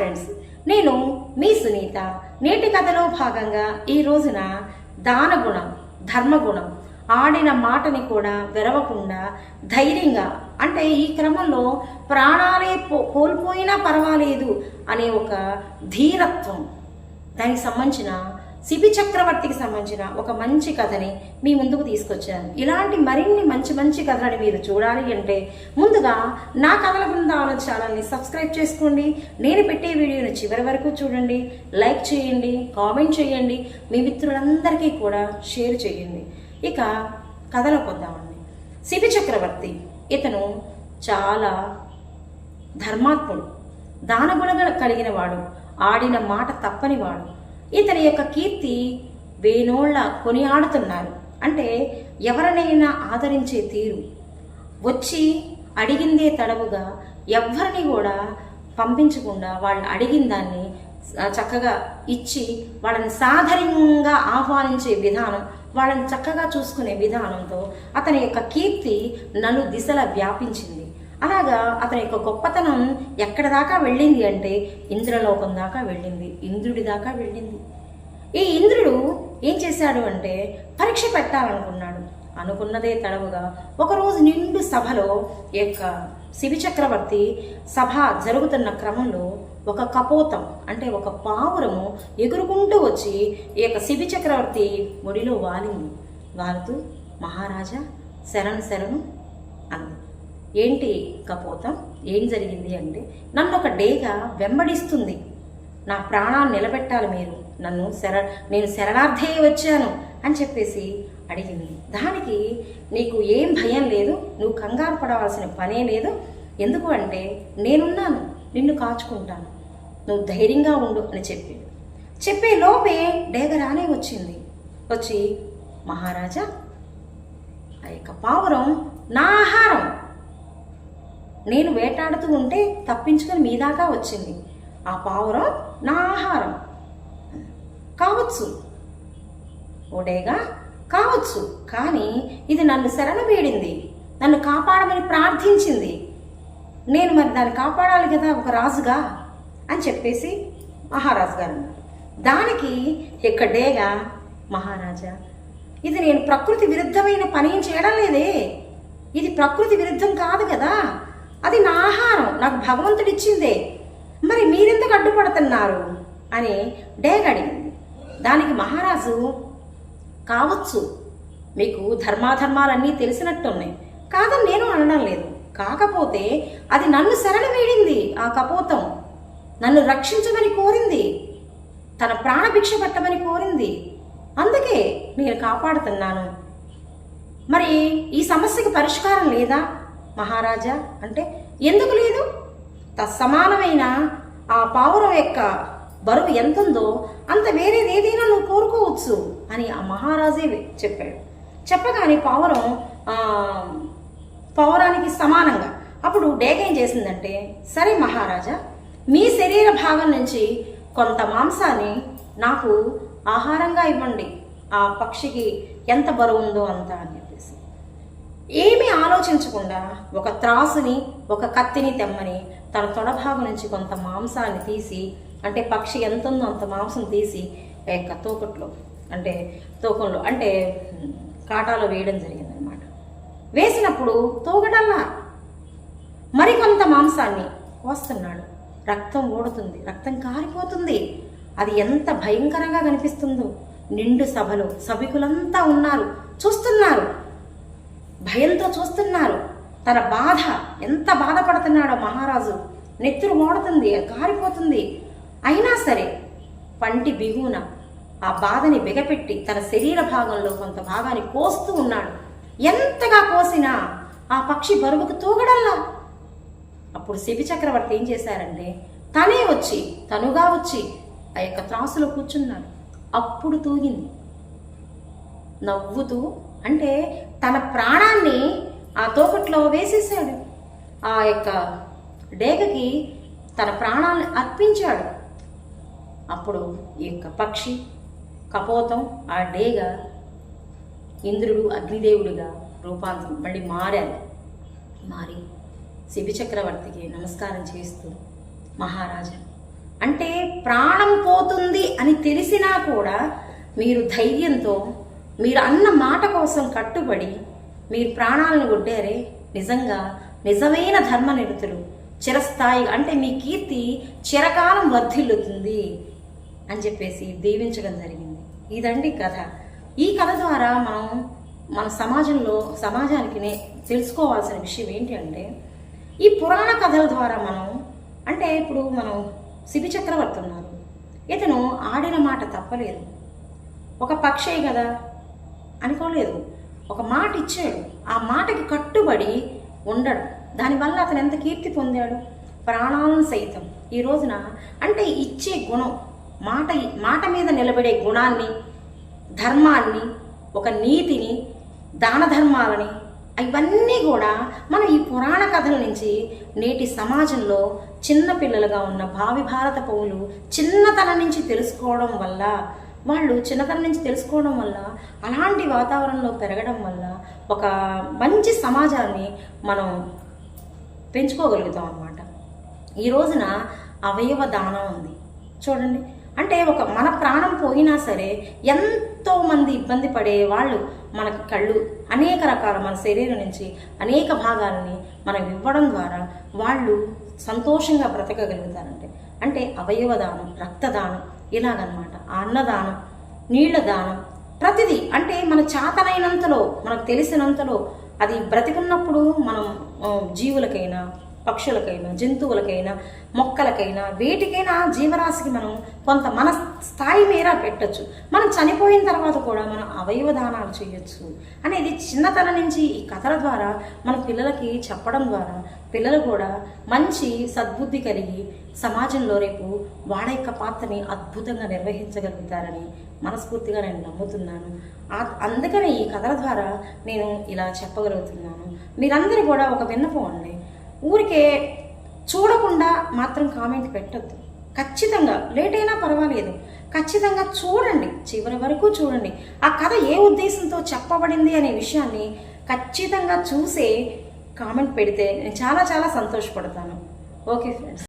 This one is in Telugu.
ఫ్రెండ్స్ నేను మీ సునీత. నేటి కథలో భాగంగా ఈ రోజున దానగుణం ధర్మగుణం ఆడిన మాటని కూడా వెరవకుండా ధైర్యంగా అంటే ఈ క్రమంలో ప్రాణాలే పో- కోల్పోయినా పర్వాలేదు అనే ఒక ధీరత్వం. దానికి సంబంధించిన సిబి చక్రవర్తికి సంబంధించిన ఒక మంచి కథని మీ ముందుకు తీసుకొచ్చాను. ఇలాంటి మరిన్ని మంచి మంచి కథలని మీరు చూడాలి అంటే ముందుగా నా కథల బృందావనం ఛానల్ని సబ్స్క్రైబ్ చేసుకోండి. నేను పెట్టే వీడియోని చివరి వరకు చూడండి. లైక్ చేయండి కామెంట్ చేయండి. మీ మిత్రులందరికీ కూడా షేర్ చేయండి. ఇక కథలోకి వద్దామండి. సిబి చక్రవర్తి ఇతను చాలా ధర్మాత్ముడు. దానగుణ కలిగిన వాడు. ఆడిన మాట తప్పని వాడు. ఇతని యొక్క కీర్తి వేనోళ్ళ కొనియాడుతున్నారు. అంటే ఎవరినైనా ఆదరించే తీరు. వచ్చి అడిగిందే తడవుగా ఎవ్వరిని కూడా పంపించకుండా వాళ్ళు అడిగిన దాన్ని చక్కగా ఇచ్చి వాళ్ళని సాధారణంగా ఆహ్వానించే విధానం వాళ్ళని చక్కగా చూసుకునే విధానంతో అతని యొక్క కీర్తి నలు దిశల వ్యాపించింది. అలాగా అతని యొక్క గొప్పతనం ఎక్కడ దాకా వెళ్ళింది అంటే ఇంద్రలోకం దాకా వెళ్ళింది ఇంద్రుడి దాకా వెళ్ళింది. ఈ ఇంద్రుడు ఏం చేశాడు అంటే పరీక్ష పెట్టాలనుకున్నాడు. అనుకున్నదే తడవుగా ఒకరోజు నిండు సభలో ఈ యొక్క శివి చక్రవర్తి సభ జరుగుతున్న క్రమంలో ఒక కపోతం అంటే ఒక పావురము ఎగురుకుంటూ వచ్చి ఈ యొక్క శిబి చక్రవర్తి ముడిలో వాలింది. వాలుతూ మహారాజా శరణ్ శరణు అంది. ఏంటి కపోత? ఏం జరిగింది అంటే నన్ను ఒక డేగా వెంబడిస్తుంది. నా ప్రాణాన్ని నిలబెట్టాలి మీరు. నన్ను శర నేను శరణార్థే వచ్చాను అని చెప్పేసి అడిగింది. దానికి నీకు ఏం భయం లేదు? నువ్వు కంగారు పడవలసిన పనే లేదు. ఎందుకు అంటే నేనున్నాను. నిన్ను కాచుకుంటాను. నువ్వు ధైర్యంగా ఉండు అని చెప్పి చెప్పే లోపే డేగ రానే వచ్చింది. వచ్చి మహారాజా ఆ యొక్క పావురం నా ఆహారం. నేను వేటాడుతూ ఉంటే తప్పించుకొని మీ దాకా వచ్చింది. ఆ పావురం నా ఆహారం. కావచ్చు. ఓడేగా కావచ్చు. కానీ ఇది నన్ను శరణ వేడింది నన్ను కాపాడమని ప్రార్థించింది. నేను మరి దాన్ని కాపాడాలి కదా ఒక రాజుగా అని చెప్పేసి మహారాజు గారు దానికి ఇక్కడేగా మహారాజా ఇది నేను ప్రకృతి విరుద్ధమైన పని చేయడం లేదే. ఇది ప్రకృతి విరుద్ధం కాదు కదా. అది నా ఆహారం నాకు భగవంతుడు ఇచ్చిందే. మరి మీరెందుకు అడ్డుపడుతున్నారు? అని డేగడింది దానికి మహారాజు కావచ్చు మీకు ధర్మాధర్మాలన్నీ తెలిసినట్టున్నాయి. కాదని నేను అనడం లేదు. కాకపోతే అది నన్ను శరణ వేడింది ఆ కపోతం. నన్ను రక్షించమని కోరింది. తన ప్రాణభిక్ష పెట్టమని కోరింది. అందుకే నేను కాపాడుతున్నాను. మరి ఈ సమస్యకు పరిష్కారం లేదా? మహారాజా అంటే ఎందుకు లేదు? తత్సమానమైన ఆ పావురం యొక్క బరువు ఎంతుందో అంత వేరేది ఏదైనా నువ్వు కోరుకోవచ్చు అని ఆ మహారాజే చెప్పాడు. చెప్పగానే పావురం పావురానికి సమానంగా అప్పుడు డేగ ఏం చేసిందంటే సరే మహారాజా మీ శరీర భాగం నుంచి కొంత మాంసాన్ని నాకు ఆహారంగా ఇవ్వండి. ఆ పక్షికి ఎంత బరువు ఉందో అంత అని. ఏమీ ఆలోచించకుండా ఒక త్రాసుని ఒక కత్తిని తెమ్మని తన తొడభాగం నుంచి కొంత మాంసాన్ని తీసి అంటే పక్షి ఎంత ఉందో అంత మాంసం తీసి ఆ యొక్క తోకట్లో అంటే తోకంలో అంటే కాటాలో వేయడం జరిగిందనమాట వేసినప్పుడు తోకటల్లా మరికొంత మాంసాన్ని కోస్తున్నాడు. రక్తం ఓడుతుంది రక్తం కారిపోతుంది. అది ఎంత భయంకరంగా కనిపిస్తుందో. నిండు సభలో సభికులంతా ఉన్నారు చూస్తున్నారు. భయంతో చూస్తున్నారు. తన బాధ ఎంత బాధపడుతున్నాడో మహారాజు. నెత్తురు మోడుతుంది కారిపోతుంది అయినా సరే పంటి బిగున ఆ బాధని బిగపెట్టి తన శరీర భాగంలో కొంత భాగాన్ని కోస్తూ ఉన్నాడు. ఎంతగా కోసినా ఆ పక్షి బరువుకు తూగడల్లా. అప్పుడు శిబి చక్రవర్తి ఏం చేశారంటే తనే వచ్చి తనుగా వచ్చి ఆ యొక్క త్రాసులో కూర్చున్నాడు. అప్పుడు తూగింది. నవ్వుతూ అంటే తన ప్రాణాన్ని ఆ తోకట్లో వేసేసాడు ఆ యొక్క డేగకి తన ప్రాణాలను అర్పించాడు. అప్పుడు ఈ యొక్క పక్షి కపోతం ఆ డేగ ఇంద్రుడు అగ్నిదేవుడిగా రూపాంతరం మళ్ళీ మారారు మారి శిబి చక్రవర్తికి నమస్కారం చేస్తూ మహారాజా అంటే ప్రాణం పోతుంది అని తెలిసినా కూడా మీరు ధైర్యంతో మీరు అన్న మాట కోసం కట్టుబడి మీరు ప్రాణాలను ఒడ్డారే నిజంగా నిజమైన ధర్మనిరతులు చిరస్థాయి అంటే మీ కీర్తి చిరకాలం వర్ధిల్లుతుంది అని చెప్పేసి దీవించడం జరిగింది. ఇదండి కథ. ఈ కథ ద్వారా మనం మన సమాజంలో సమాజానికి తెలుసుకోవాల్సిన విషయం ఏంటి అంటే ఈ పురాణ కథల ద్వారా మనం అంటే ఇప్పుడు మనం శిబి చక్రవర్తి ఉన్నారు. ఇతను ఆడిన మాట తప్పలేదు. ఒక పక్షే కదా. అనుకోలేదు. ఒక మాట ఇచ్చాడు. ఆ మాటకి కట్టుబడి ఉండడు. దానివల్ల అతను ఎంత కీర్తి పొందాడు? ప్రాణాలను సైతం. ఈ రోజున అంటే ఇచ్చే గుణం మాట మాట మీద నిలబడే గుణాన్ని ధర్మాన్ని ఒక నీతిని దాన ధర్మాలని ఇవన్నీ కూడా మనం ఈ పురాణ కథల నుంచి నేటి సమాజంలో చిన్న పిల్లలుగా ఉన్న భావి భారత పౌలు చిన్నతనం నుంచి తెలుసుకోవడం వల్ల వాళ్ళు చిన్నతనం నుంచి తెలుసుకోవడం వల్ల అలాంటి వాతావరణంలో పెరగడం వల్ల ఒక మంచి సమాజాన్ని మనం పెంచుకోగలుగుతాం అన్నమాట ఈ రోజున అవయవ దానం ఉంది. చూడండి. అంటే ఒక మన ప్రాణం పోయినా సరే ఎంతో మంది ఇబ్బంది పడే వాళ్ళు మనకు కళ్ళు అనేక రకాల మన శరీరం నుంచి అనేక భాగాలని మనం ఇవ్వడం ద్వారా వాళ్ళు సంతోషంగా బ్రతకగలుగుతారంటే అంటే అవయవ దానం రక్తదానం ఇలాగనమాట. ఆ అన్నదానం నీళ్ళ దానం ప్రతిదీ. అంటే మన చాతనైనంతలో మనకు తెలిసినంతలో అది బ్రతికున్నప్పుడు మనం జీవులకైనా పక్షులకైనా జంతువులకైనా మొక్కలకైనా వేటికైనా జీవరాశికి మనం కొంత మన స్థాయి మేర పెట్టచ్చు. మనం చనిపోయిన తర్వాత కూడా మనం అవయవ దానాలు చేయొచ్చు అనేది చిన్నతనం నుంచి ఈ కథల ద్వారా మన పిల్లలకి చెప్పడం ద్వారా పిల్లలు కూడా మంచి సద్బుద్ధి కలిగి సమాజంలో రేపు వాళ్ళ యొక్క పాత్రని అద్భుతంగా నిర్వహించగలుగుతారని మనస్ఫూర్తిగా నేను నమ్ముతున్నాను. అందుకనే ఈ కథల ద్వారా నేను ఇలా చెప్పగలుగుతున్నాను. మీరందరూ కూడా ఒక విన్నపం అండి. ఊరికే చూడకుండా మాత్రం కామెంట్ పెట్టద్దు. ఖచ్చితంగా లేట్ అయినా పర్వాలేదు. ఖచ్చితంగా చూడండి చివరి వరకు చూడండి. ఆ కథ ఏ ఉద్దేశంతో చెప్పబడింది అనే విషయాన్ని ఖచ్చితంగా చూసే కామెంట్ పెడితే నేను చాలా చాలా సంతోషపడతాను. Okay friends.